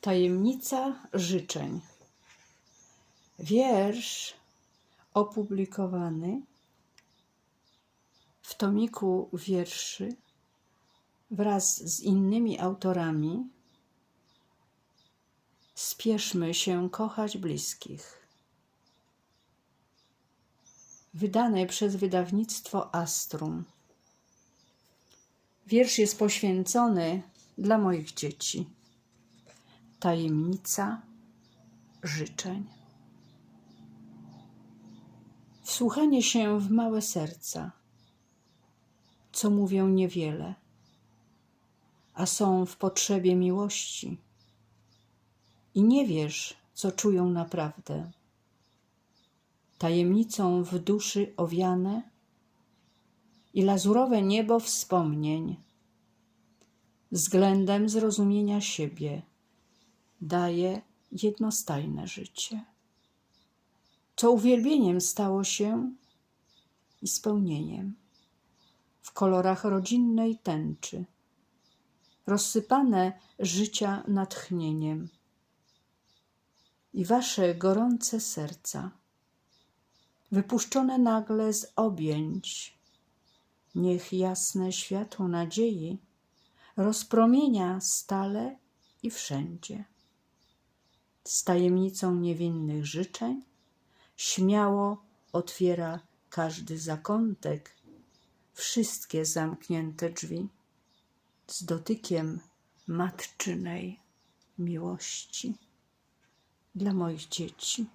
Tajemnica życzeń. Wiersz opublikowany w tomiku wierszy wraz z innymi autorami. Spieszmy się kochać bliskich. Wydane przez wydawnictwo Astrum. Wiersz jest poświęcony dla moich dzieci. Tajemnica życzeń. Wsłuchanie się w małe serca, co mówią niewiele, a są w potrzebie miłości i nie wiesz, co czują naprawdę. Tajemnicą w duszy owiane i lazurowe niebo wspomnień, względem zrozumienia siebie daje jednostajne życie, co uwielbieniem stało się i spełnieniem. W kolorach rodzinnej tęczy, rozsypane życia natchnieniem. I wasze gorące serca, wypuszczone nagle z objęć, niech jasne światło nadziei rozpromienia stale i wszędzie z tajemnicą niewinnych życzeń, śmiało otwiera każdy zakątek, wszystkie zamknięte drzwi, z dotykiem matczynej miłości dla moich dzieci.